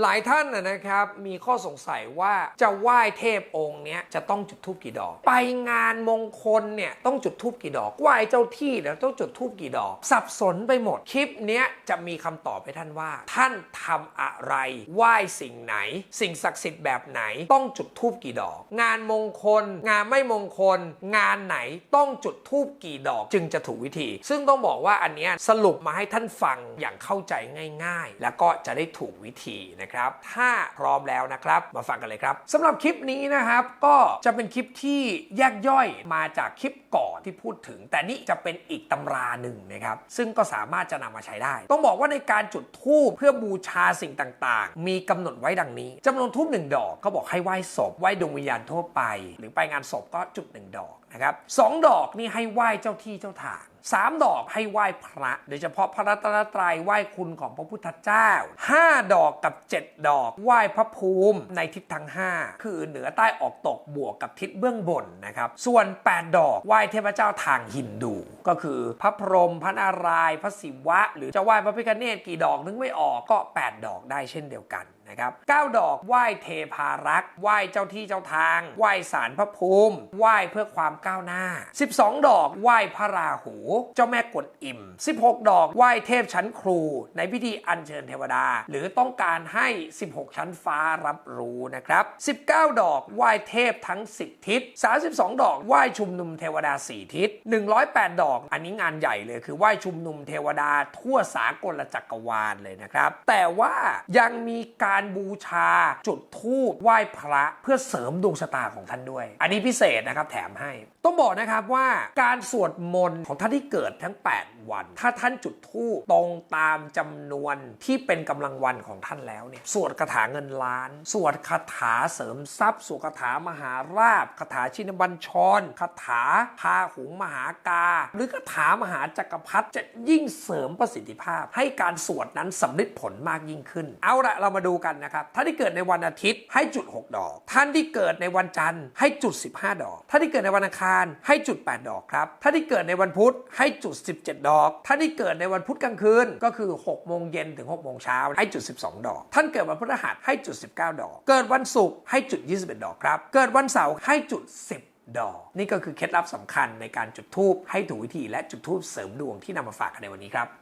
หลายท่านนะครับมีข้อสงสัยว่าจะไหว้เทพองค์เนี้ยจะต้องจุดธูปกี่ดอก ไปงานมงคลเนี่ยต้องจุดธูปกี่ดอกไหว้เจ้าที่เนี่ยต้องจุดธูปกี่ดอก สับสนไปหมดคลิปเนี้ยจะมีคำตอบให้ท่านว่า ท่านทำอะไร ไหว้สิ่งไหน สิ่งศักดิ์สิทธิ์แบบไหนต้องจุดธูปกี่ดอก งานมงคล งานไม่มงคล งานไหนต้องจุดธูปกี่ดอก จึงจะถูกวิธี ซึ่งต้องบอกว่าอันเนี้ยสรุปมาให้ท่านฟังอย่างเข้าใจง่าย ๆ แล้วก็จะได้ถูกวิธีนะครับ ถ้าพร้อมแล้วนะครับ มาฟังกันเลยครับสำหรับคลิปนี้นะครับก็จะเป็นคลิปที่แยกย่อยมาจากคลิปก่อนที่พูดถึง แต่นี่จะเป็นอีกตำราหนึ่งนะครับ ซึ่งก็สามารถจะนำมาใช้ได้ ต้องบอกว่าในการจุดธูปเพื่อบูชาสิ่งต่างๆ มีกำหนดไว้ดังนี้จำนวนธูปหนึ่งดอกเขาบอกให้ไหว้ศพไหว้ดวงวิญญาณทั่วไป หรือไปงานศพก็จุดหนึ่งดอกนะครับสองดอกนี่ให้ไหว้เจ้าที่เจ้าทาง สามดอกให้ไหว้พระ โดยเฉพาะพระรัตนตรัยไหว้คุณของพระพุทธเจ้าห้าดอกกับเจ็ดดอก ไหว้พระภูมิในทิศทั้งห้าคือเหนือใต้ออกตกบวกกับทิศเบื้องบนนะครับ ส่วน 8 ดอกไหว้เทพเจ้าทางฮินดู ก็คือพระพรหมพระนารายณ์พระศิวะ หรือจะไหว้พระพิฆเนศกี่ดอกนึกไม่ออกก็ 8 ดอกได้เช่นเดียวกันนะครับ9ดอกไหว้เทพารักษ์ไหว้เจ้าที่เจ้าทาง ไหว้สารพระภูมิ ไหว้เพื่อความก้าวหน้า 12 ดอกไหว้พระราหูเจ้าแม่กวนอิม 16 ดอกไหว้เทพชั้นครู ในพิธีอัญเชิญเทวดา หรือต้องการให้ 16 ชั้นฟ้ารับรู้นะครับ 19 ดอกไหว้เทพทั้ง 10 ทิศ 32 ดอกไหว้ชุมนุมเทวดา 4 ทิศ 108 ดอก อันนี้งานใหญ่เลยคือไหว้ชุมนุมเทวดาทั่วสากลจักรวาลเลยนะครับ แต่ว่ายังมีการบูชาจุดธูปไหว้พระเพื่อเสริมดวงชะตาของท่านด้วย อันนี้พิเศษนะครับแถมให้ ต้องบอกนะครับว่าการสวดมนต์ของท่านที่เกิดทั้ง 8 วัน ถ้าท่านจุดธูปตรงตามจำนวนที่เป็นกำลังวันของท่านแล้วเนี่ยสวดคาถาเงินล้าน สวดคาถาเสริมทรัพย์สวดคาถามหาราบคาถาชินบัญชรคาถาพาหุงมหากา หรือคาถามหาจักรพรรดิจะยิ่งเสริมประสิทธิภาพ ให้การสวดนั้นสำเร็จผลมากยิ่งขึ้น เอาละเรามาดูกันนะครับท่านที่เกิดในวันอาทิตย์ให้จุด 6 ดอก ท่านที่เกิดในวันจันทร์ให้จุด 15 ดอก ท่านที่เกิดในวันอังคารให้จุด 8 ดอกครับท่านที่เกิดในวันพุธให้จุด 17 ดอก ท่านที่เกิดในวันพุธกลางคืนก็คือ 6 โมงเย็นถึง 6 โมงเช้าให้จุด 12 ดอก ท่านเกิดวันพฤหัสให้จุด 19 ดอก เกิดวันศุกร์ให้จุด 21 ดอกครับ เกิดวันเสาร์ให้จุด 10ดอกนี่ก็คือเคล็ดลับสำคัญในการจุดธูปให้ถูกวิธีและจุดธูปเสริมดวงที่นำมาฝากกันในวันนี้ครับ